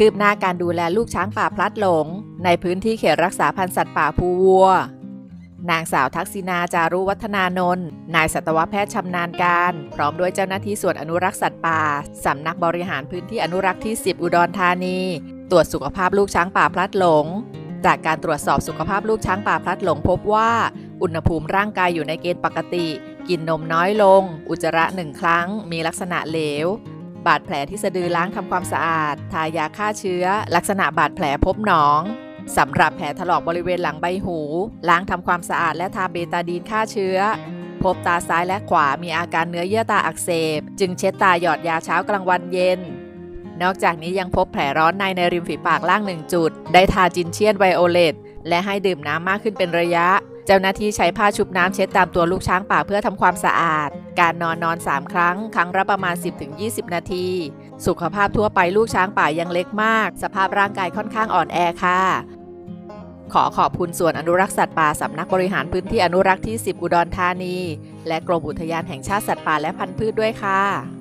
คืบหน้าการดูแลลูกช้างป่าพลัดหลง ในพื้นที่เขตรักษาพันธุ์สัตว์ป่าภูวัว นางสาวทักษิณาจารุวัฒนานนท์นายสัตวแพทย์ชำนาญการ พร้อมด้วยเจ้าหน้าที่ส่วนอนุรักษ์สัตว์ป่าสำนักบริหารพื้นที่อนุรักษ์ที่ 10 อุดรธานี ตรวจสุขภาพลูกช้างป่าพลัดหลง จากการตรวจสอบสุขภาพลูกช้างป่าพลัดหลง พบว่าอุณหภูมิร่างกายอยู่ในเกณฑ์ปกติ กินนมน้อยลง อุจจาระหนึ่งครั้ง มีลักษณะเหลว บาดแผลที่สะดือล้างทำความสะอาด ทายาฆ่าเชื้อ ลักษณะบาดแผลพบหนองสำหรับแผลถลอกบริเวณหลังใบหู ล้างทำความสะอาดและทาเบตาดีนฆ่าเชื้อ พบตาซ้ายและขวามีอาการเนื้อเยื่อตาอักเสบ จึงเช็ดตาหยอดยาเช้ากลางวันเย็น นอกจากนี้ยังพบแผลร้อนในในริมฝีปากล่างหนึ่งจุด ได้ทาจินเชียนไวโอเลต และให้ดื่มน้ำมากขึ้นเป็นระยะ เจ้าหน้าที่ใช้ผ้าชุบน้ำเช็ดตามตัวลูกช้างป่าเพื่อทำความสะอาด การนอนนอน 3 ครั้ง ครั้งละประมาณ 10-20 นาที สุขภาพทั่วไปลูกช้างป่ายังเล็กมาก สภาพร่างกายค่อนข้างอ่อนแอค่ะขอขอบคุณส่วนอนุรักษ์สัตว์ป่าสำนักบริหารพื้นที่อนุรักษ์ที่ 10 อุดรธานี และกรมอุทยานแห่งชาติสัตว์ป่าและพันธุ์พืชด้วยค่ะ